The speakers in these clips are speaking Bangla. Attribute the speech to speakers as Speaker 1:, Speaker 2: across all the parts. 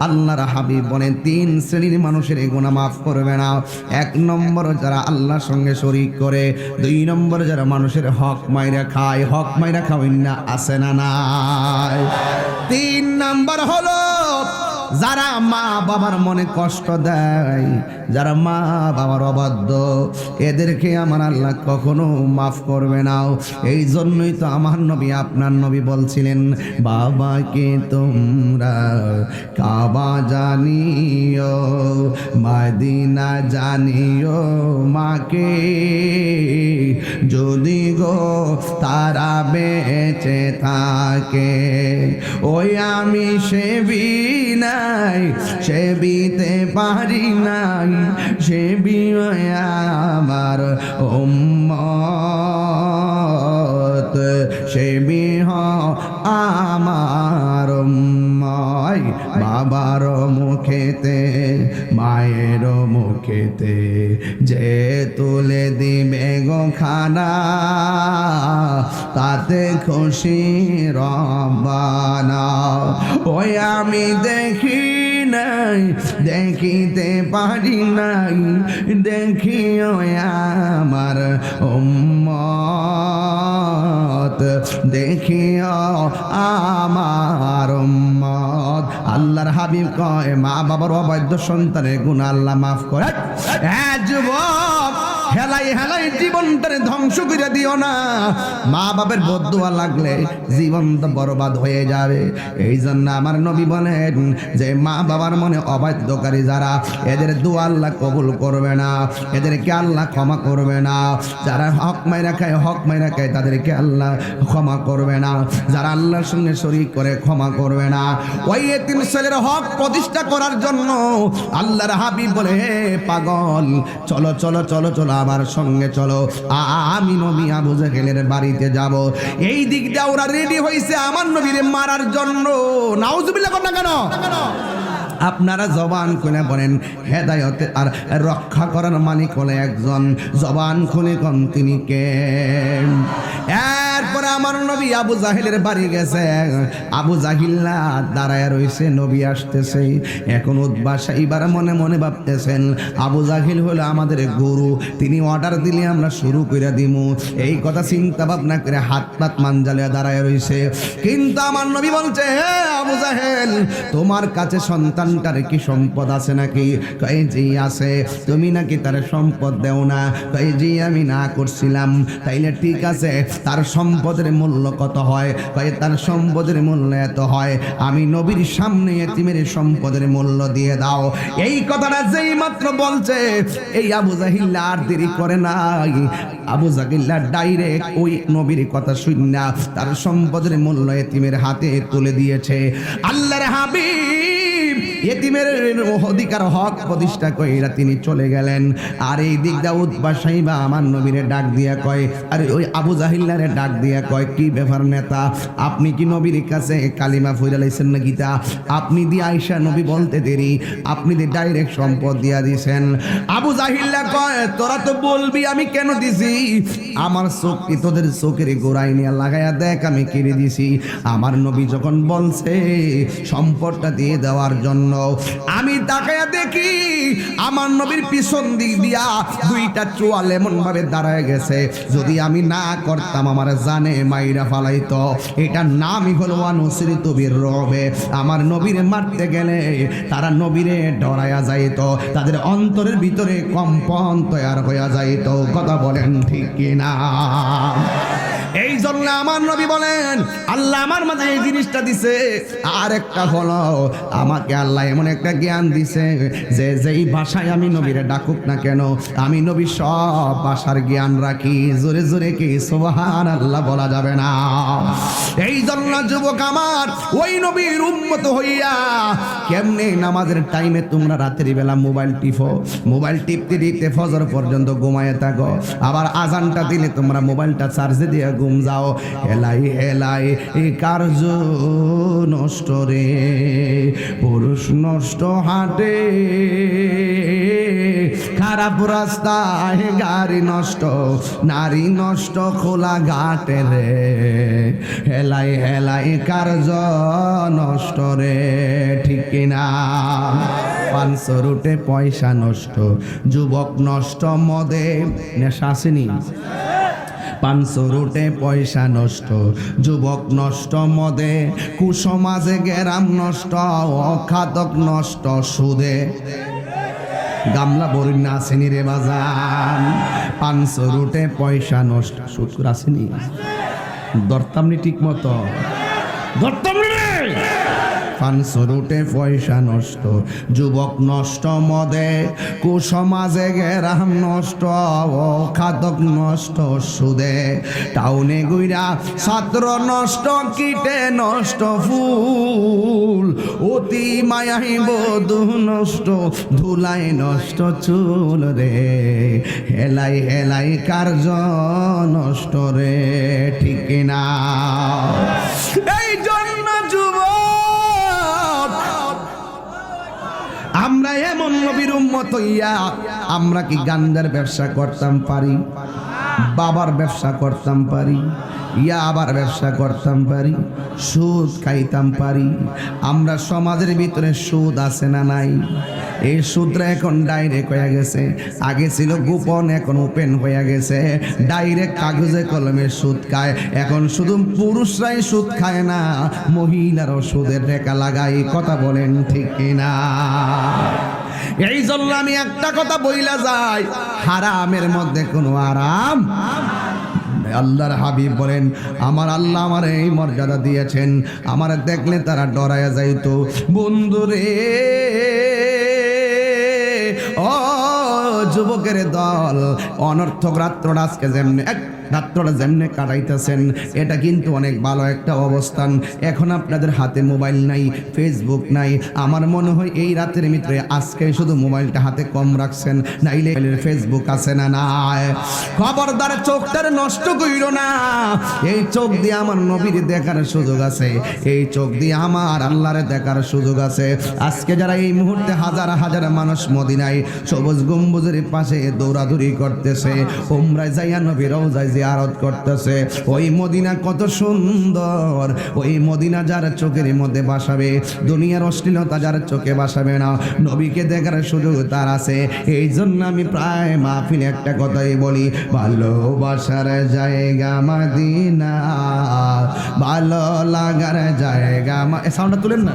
Speaker 1: আল্লাহর হাবিব বলেন, তিন শ্রেণির মানুষের এই গুনাহ মাফ করবে না। এক নম্বর যারা আল্লাহর সঙ্গে শরিক করে, দুই নম্বর যারা মানুষের হক মাইরা খায়, হক মাইরা খাওয়াই না আছে না নাই? তিন নম্বর হলো যারা মা বাবার মনে কষ্ট দেয়, যারা মা বাবার অবাধ্য, এদেরকে আমার আল্লাহ কখনো মাফ করবে না। এই জন্যই তো আমার নবী আপনার নবী বলছিলেন বাবাকে তোমরা কাবা জানিও, মাদিনা জানিও মাকে। যদি গো তারা বেঁচে থাকে, ওই আমি সেবি নাই সেবিতে পারি নাই সেবি আমার উম্মত সেবি হ আমার বাবার মুখেতে, মায়ের মুখেতে, যে তুলে দিবে গো খানা। তাতে খুশি রবানা ওই আমি দেখি নাই, দেখিতে পারি নাই, দেখি ওই আমার উম্মত। দেখিও আমার উম্মত। আল্লাহর হাবিব কয় মা বাবার অবৈধ সন্তানের গুণ আল্লাহ মাফ করে। হ্যাঁ যুবক! হেলাই হেলাই জীবনটারে ধ্বংস করে দিও না। মা বাবার বদুয়া লাগলে জীবনটা বরবাদ হয়ে যাবে। এই জন্য আমার নবী বলেন যে, মা বাবার মনে অবাধ্যকারী যারা, এদের দোয়া আল্লাহ কবুল করবে না। এদেরকে আল্লাহ ক্ষমা করবে না। যারা হক মাইরা খায়, হক মাইরা খায়, তাদেরকে আল্লাহ ক্ষমা করবে না। যারা আল্লাহর সঙ্গে শরীক করে, ক্ষমা করবে না। ওই এতিম ছেলের হক প্রতিষ্ঠা করার জন্য আল্লাহর হাবিব বলে, হে পাগল, চলো চলো চলো চলো আমার সঙ্গে চলো। আমি নবী আবু জাহেলের বাড়িতে যাব। এই দিক দিয়ে ওরা রেডি হয়েছে আমার নবীরে মারার জন্য। নাউজুবিল্লাহ কর না কেন? আপনারা জবান খুলে বলেন, হেদায়ত আর রক্ষা করার মালিক হলে একজন। জবান খুলে কন তিনি কে? আমার নবী আবু জাহিলের বাড়ি গেছে। আবু জাহিল্লা দাঁড়ায় রয়েছে নবী আসতেছে। এখন উদ্বাসা এবার মনে মনে ভাবতেছেন, আবু জাহিল হলো আমাদের গুরু, তিনি অর্ডার দিলে আমরা শুরু করে দিমু। এই কথা চিন্তা ভাবনা করে হাত পাত মানজালে দাঁড়ায় রয়েছে কিন্তু আমার নবী বলছে, হে আবু জাহেল, তোমার কাছে সন্তানটার কি সম্পদ আছে নাকি? কয়ে, জি, আছে। তুমি নাকি তার সম্পদ দেও না? কয়ে, জি, আমি না করছিলাম। তাইলে ঠিক আছে, তার সম্পদের মূল্য কত হয়? কয়ে, তার সম্পদের মূল্য এত হয়। আমি নবীর সামনে এতিমের সম্পদের মূল্য দিয়ে দাও। এই কথাটা যেই মাত্র বলছে, এই আবু জাহিল্লা আর দেরি করে নাই। আবু জাহিল্লা ডাইরেক্ট ওই নবীর কথা শুননা তার সম্পদের মূল্য এতিমের হাতে তুলে দিয়েছে। আল্লাহর হাবিব এতিমের অধিকার হক প্রতিষ্ঠা কইরা তিনি চলে গেলেন। আর এই দিক দা দাউদ বাসাইবা আমার নবীরে ডাক দিয়া কয়, আর ওই আবু জাহিল্লারে ডাক দিয়া কয়, কি ব্যাপার নেতা, আপনি কি নবীর কাছে কালিমা ফুইরা লাইছেন না গীতা আপনি দি আইসা নবী বলতে দেরি, আপনি দি ডাইরেক্ট সম্পদ দিয়া দিছেন। আবু জাহিল্লা কয়, তোরা তো বলবি, আমি কেন দিছি? আমার চোখ কি তোদের চোখের গোড়াই নিয়ে লাগাইয়া দেখ, আমি কিনে দিছি। আমার নবী যখন বলছে, সম্পদটা দিয়ে দেওয়ার জন্য আমি তাকায়া দেখি আমার নবীর পিছন দিক দিয়া দুইটা চোয়াল এমন ভাবে দাঁড়ায় গেছে। যদি আমি না করতাম, আমার জানে মাইরা ফালাইতো। এটার নামই হলো অনুসৃত বীর রবে। আমার নবীরে মারতে গেলে তারা নবীরে ডরায়া যাইত। তাদের অন্তরের ভিতরে কম্পন তৈয়ার হইয়া যাইত। কথা বলেন ঠিক কিনা? জন্য আমার নবী বলেন, আল্লাহ আমার মাঝে এই জিনিসটা দিছে। আর একটা হলো, আমাকে আল্লাহ এমন একটা জ্ঞান দিছে যে যেই ভাষায় আমি নবীরে ডাকুক না কেন, আমি নবী সব ভাষার জ্ঞান রাখি। জোরে জোরে কি আল্লাহ বলা যাবে না? এই জন্য যুবক আমার, ওই নবীর উম্মত হইয়া কেমনে নামাজের টাইমে তোমরা রাতের বেলা মোবাইল টিপো? মোবাইল টিপতে দিতে ফজর পর্যন্ত ঘুমায় থাকো। আবার আজানটা দিলে তোমরা মোবাইলটা চার্জে দিয়ে ঘুম যাও। হেলাই এলাই এই কার্য নষ্ট রে? পুরুষ নষ্ট হাটে, খারাপ রাস্তায় গাড়ি নষ্ট, নারী নষ্ট খোলা ঘাটে রে। হেলাই হেলাই কার্য নষ্ট রে? ঠিক কিনা? পাঁচশো রুটে পয়সা নষ্ট, যুবক নষ্ট মদে, নেশা আসেনি পাঁচশো রুটে পয়সা নষ্ট, যুবক নষ্ট, মদে, কুসমাজে গেরাম নষ্ট, অখাতক নষ্ট সুদে। গামলা বরিন না আসেনি রে বাজান পাঁচশো রুটে পয়সা নষ্ট, সুদ আসেনি। দরতামনি ঠিক মতো দরতামনি রে পাঁচশো রুটে পয়সা নষ্ট, যুবক নষ্ট মদে, কুসমাজে গেরাম নষ্ট খাদক নষ্ট সুদে। টাউনে গুইরা ছাত্র নষ্ট, কীটে নষ্ট ফুল, অতি মায়াই বধু নষ্ট, ধুলাই নষ্ট চুল রে। হেলাই হেলাই কার্য নষ্ট রে, ঠিক না এই জন্য আমরা এমন নবীর উম্মত হইয়া আমরা কি গান্দার ব্যবসা করতাম পারি? বাবার ব্যবসা করতাম পারি ইয়া আবার ব্যবসা করতাম পারি, সুদ খাইতাম পারি। আমরা সমাজের ভিতরে সুদ আছে না নাই? এই সুদরা এখন ডাইরেক্ট হয়ে গেছে। আগে ছিল গোপন, এখন ওপেন হয়ে গেছে। ডাইরেক্ট কাগজে, কলমে সুদ খায়। এখন শুধু পুরুষরাই সুদ খায় না, মহিলারও সুদের রেখা লাগাই কথা বলেন ঠিক কিনা? এই জন্য আমি একটা কথা বইলা যাই, হারামের মধ্যে কোনো আরাম? আল্লাহর হাবিব বলেন, আমার আল্লাহ আমার এই মর্যাদা দিয়েছেন, আমার দেখলে তারা ডরায়া যাইতো। বন্ধুরে ও যুবকের দল, অনর্থক রাত্রটা আজকে যেমনি রাত্রটা যেমনি কাটাইতেছেন, এটা কিন্তু অনেক ভালো একটা অবস্থান। এখন আপনাদের হাতে মোবাইল নাই, ফেসবুক নাই। আমার মনে হয় এই রাতের ভিতরে আজকে শুধু মোবাইলটা হাতে কম রাখছেন, নাইলে ফেসবুক আছে না নাই। খবরদার চোখটার নষ্ট কইরো না। এই চোখ দিয়ে আমার নবীর দেখার সুযোগ আছে। এই চোখ দিয়ে আমার আল্লাহরে দেখার সুযোগ আছে। আজকে যারা এই মুহূর্তে হাজার হাজার মানুষ মদিনায় সবুজ গম্বুজের পাশে দৌড়াদৌড়ি করতেছে ওমরায় যাইয়া নবী রওজায় জিয়ারত করতেছে। ওই মদিনা কত সুন্দর। ওই মদিনা যার চোখের মধ্যে বাসাবে দুনিয়ার অশ্লীলতা যার চোখে বাসাবে না। নবীকে দেখার সুযোগ তার আছে। এই জন্য আমি প্রায় মাহফিলে একটা কথাই বলি, ভালোবাসার জায়গা মাদিনা, ভালো লাগার জায়গা সাউন্ডটা তুলেন না?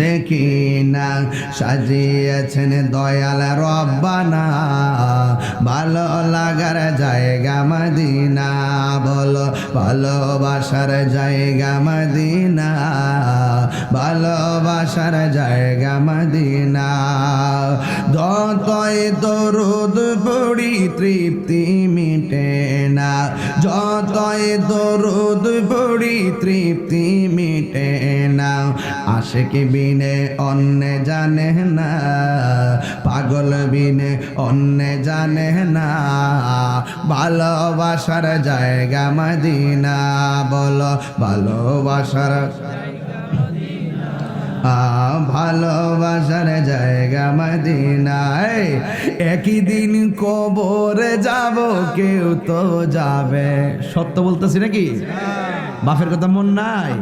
Speaker 1: দেখি না, সাজিয়েছেন দয়াল রব্বানা। ভালো লাগার জায়গা মদিনা বলো ভালোবাসার জায়গা মদিনা ভালোবাসার জায়গা মদিনা। যতই দরুদ পড়ি তৃপ্তি মিটে না, যতই দরুদ পড়ি তৃপ্তি মিটে আশেকি বিনে অন্য জানে না, পাগল বিনে অন্য জানে না। ভালোবাসার জায়গা মদিনা, বলো ভালোবাসার ভালোবাসার জায়গা মদিনায়। একই দিন কবরে যাব, কেউ তো যাবে। সত্য বলতেছি নাকি? বাপের কথা মন নাই।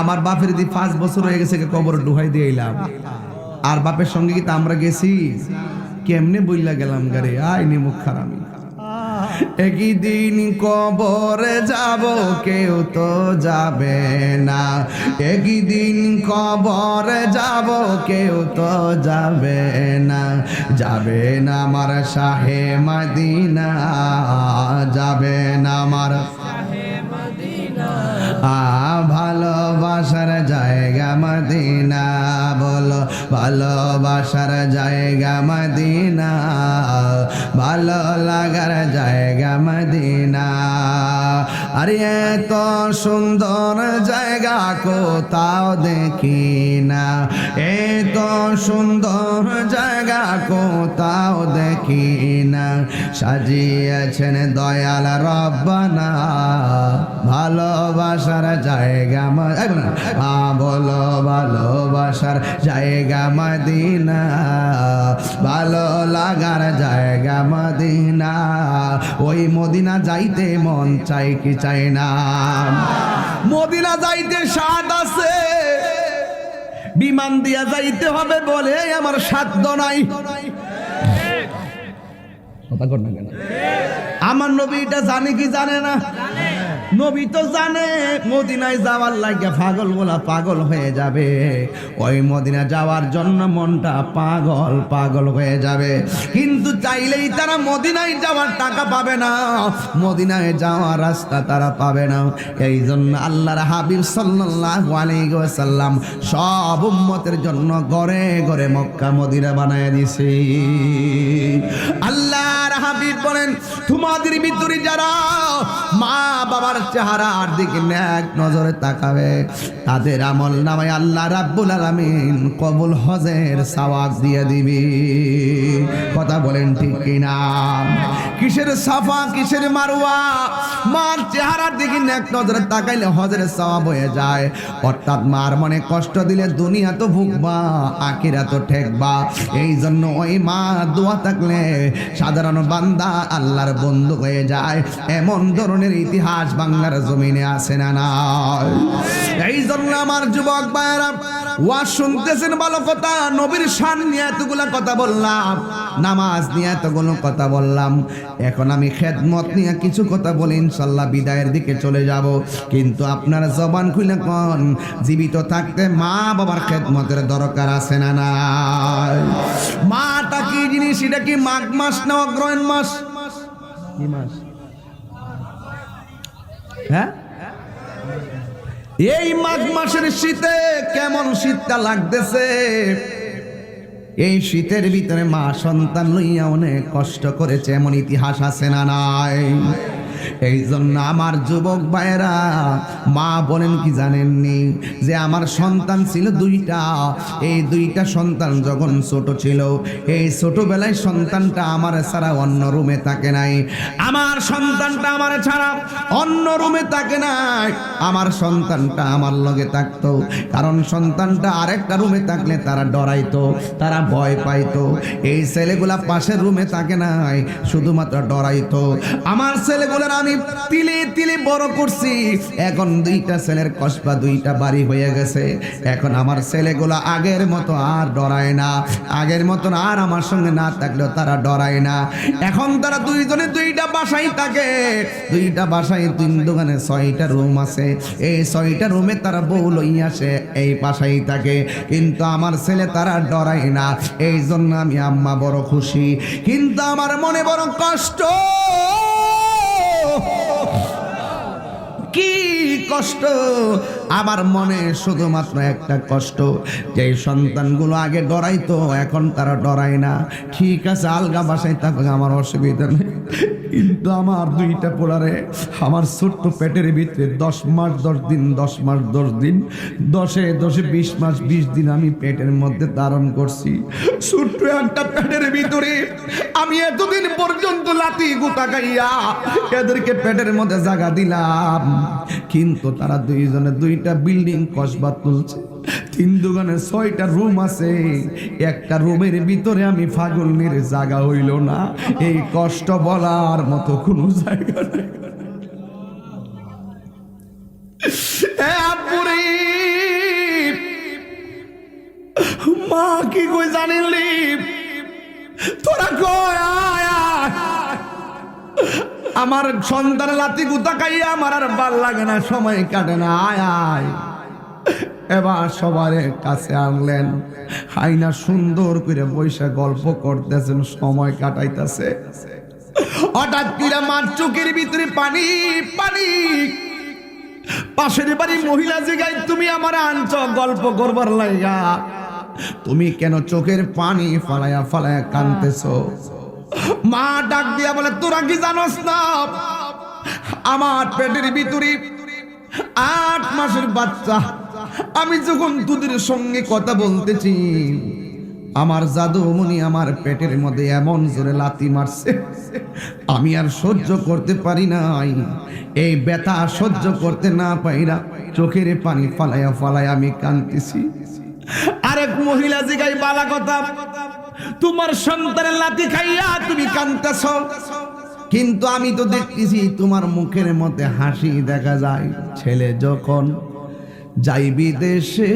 Speaker 1: আমার বাপের দি পাঁচ বছর হয়ে গেছে, কবর ডুহাই দিয়ে এলাম। আর বাপের সঙ্গে কি আমরা গেছি? কেমনে বইলা গেলাম গারে আই নি মুখ খারামি একই দিন কবরে যাব, কেউ তো যাবে না। একই দিন কবরে যাব, কেউ তো যাবে না। যাবে না আমার শাহে মাদিনা, যাবে না আমার ভালোবাসার জায়গা মদিনা, বলো ভালোবাসার জায়গা মদিনা, ভালো লাগার জায়গা মদিনা। আরে এত সুন্দর জায়গা কোথাও দেখি না। সুন্দর জায়গা কোথাও দেখি না। সাজিয়েছেন দয়াল রব্বানা। ভালোবাসার জায়গা ম- বলো, ভালোবাসার জায়গা মদিনা। ভালো লাগার জায়গা মদিনা। ওই মদিনা যাইতে মন চাই কি চাই না। মদিনা যাইতে স্বাদ আছে। বিমান দিয়া যাইতে হবে বলে আমার সাধ্য নাই। আমার নবী এটা জানে কি জানে না? নবী তো জানে, মদিনায় যাওয়ার লাগে পাগল গোলা পাগল হয়ে যাবে। ওই মদিনা যাওয়ার জন্য মনটা পাগল পাগল হয়ে যাবে। কিন্তু চাইলেই তারা মদিনায় যাওয়ার টাকা পাবে না, মদিনায় যাওয়ার রাস্তা তারা পাবে না। এই জন্য আল্লাহর হাবিব সাল্লাল্লাহু আলাইহি ওয়াসাল্লাম সব উম্মতের জন্য ঘরে ঘরে মক্কা মদিনা বানায় দিছে আল্লাহর হাবিব বলেন, তোমাদের ভিতরে যারা মা বাবার চেহারার দিকে ন্যাক নজরে তাকাবে, তাদের আমল নামায় আল্লাহ রাব্বুল আলামিন কবুল হজের সওয়াব দিয়ে দিবি। কথা বলেন ঠিক কিনা? কিসের সাফা, কিসের মারওয়া? মার চেহারার দিকে ন্যাক নজরে তাকাইলে হজের সওয়াব হয়ে যায়। অর্থাৎ মার মনে কষ্ট দিলে দুনিয়া তো ভুগবা আখিরা তো ঠেকবা। এই জন্য ওই মা দোয়া থাকলে সাধারণ বান্দা আল্লাহর বন্ধু হয়ে যায়। এমন ধরনের ইতিহাস বাংলার জমিনে আছে না এই জন্য আমার যুবক ভাইয়েরা শুনতেছেন ভালো কথা, নবীর শান নিয়ে কথা বললাম, নামাজ নিয়ে এতগুলো কথা বললাম। এখন আমি খেদমত নিয়ে কিছু কথা বলে ইনশাল্লাহ বিদায়ের দিকে চলে যাব। কিন্তু আপনারা জবান খুলে কন? জীবিত থাকতে মা বাবার খেদমতের দরকার আছে না নাই? মাটা কি জিনিস? এটা কি মাঘ মাস না অগ্রহণ মাস? কি মাস? হ্যাঁ? এই মাঘ মাসের শীতে কেমন শীতটা লাগতেছে? এই শীতের ভিতরে মা সন্তান লইয়া অনেক কষ্ট করেছে এমন ইতিহাস আছে না নাই? এই জন্য আমার যুবক ভাইয়েরা, মা বলেন কি জানেননি যে আমার সন্তান ছিল দুইটা। এই দুইটা সন্তান যখন ছোট ছিল, এই ছোটবেলায় সন্তানটা আমার ছাড়া অন্য রুমে থাকে নাই। আমার সন্তানটা আমার ছাড়া অন্য রুমে থাকে নাই। আমার সন্তানটা আমার লগে থাকতো, কারণ সন্তানটা আরেকটা রুমে থাকলে তারা ডরাইতো, তারা ভয় পাইতো। এই ছেলেগুলা পাশের রুমে থাকে নাই, শুধুমাত্র ডরাইতো। আমার ছেলেগুলার আমি তিলে তিলে বড় করছি। এখন দুইটা ছেলের কসবা দুইটা বাড়ি হয়ে গেছে। এখন আমার ছেলেগুলা আগের মতো আর ডরায় না। আগের মতন আর আমার সঙ্গে না থাকলেও তারা ডরায় না। এখন তারা দুইজনে দুইটা বাসায় থাকে। দুইটা বাসায় তিন দোকানে ছয়টা রুম আছে। এই ছয়টা রুমে তারা বউ লই আসে, এই বাসায় থাকে। কিন্তু আমার ছেলে তারা ডরায় না। এই জন্য আমি আম্মা বড় খুশি। কিন্তু আমার মনে বড় কষ্ট। কি কষ্ট আমার মনে শুধুমাত্র একটা কষ্ট, যে সন্তানগুলো আগে ডরাইতো, এখন তারা ডরায় না। ঠিক আছে, আলগা বাসায় থাকুক, আমার অসুবিধা নেই। কিন্তু আমার দুইটা পোলারে, আমার ছোট্ট পেটের ভিতরে দশ মাস, দশ দিন, দশ মাস, দশ দিন, দশে দশে বিশ মাস, বিশ দিন আমি পেটের মধ্যে ধারণ করছি। ছোট্ট একটা পেটের ভিতরে আমি এতদিন পর্যন্ত লাতি গুতা গাইয়া এদেরকে পেটের মধ্যে জায়গা দিলাম। কিন্তু তারা দুইজনে দুইটা বিল্ডিং কসবা তুলছে। তিন দোকানে ছয়টা রুম আছে। একটা রুমের ভিতরে আমি ফাগুনের জায়গা হইল না। এই কষ্ট বলার মতো কোনো জায়গা মা কি কই জানিলি? তোরা কয় আয়। আমার সন্তান লাতি গুতা খাইয়া আমার আর ভালো লাগে না, সময় কাটে না, আয় আয়। এবার সবার কাছে আনলেন। হাইনা সুন্দর করে বৈশা গল্প করতেছেন, সময় কাটাইতেছে। হঠাৎ করে মার চোখের ভিতরে পানি পানি। পাশের বাড়ি মহিলা জিগাই তুমি আমার আনছ, গল্প করবার লাইগা। তুমি কেন চোখের পানি ফালায়া ফালায়া কানতেছ? মা ডাক দিয়া বলে, তোরা কি জানোস না? আমার পেটের ভিতরে আট মাসের বাচ্চা। আমি যখন দুধের সঙ্গে কথা বলতেছি, আমার জাদু জাদুমণি আমার পেটের মধ্যে এমন জোরে লাথি মারছে, আমি আর সহ্য করতে পারি নাই। এই ব্যথা সহ্য করতে না পাইরা চোখের পানি ফালাইয়া ফালাইয়া আমি কাঁদতেছি। আরেক মহিলা জিগাই বালা কথা তোমার সন্তানের লাথি খাইয়া তুমি কান্দতেছ কিন্তু আমি তো দেখতেছি তোমার মুখের মধ্যে হাসি দেখা যায়। ছেলে যখন যাই বিদেশে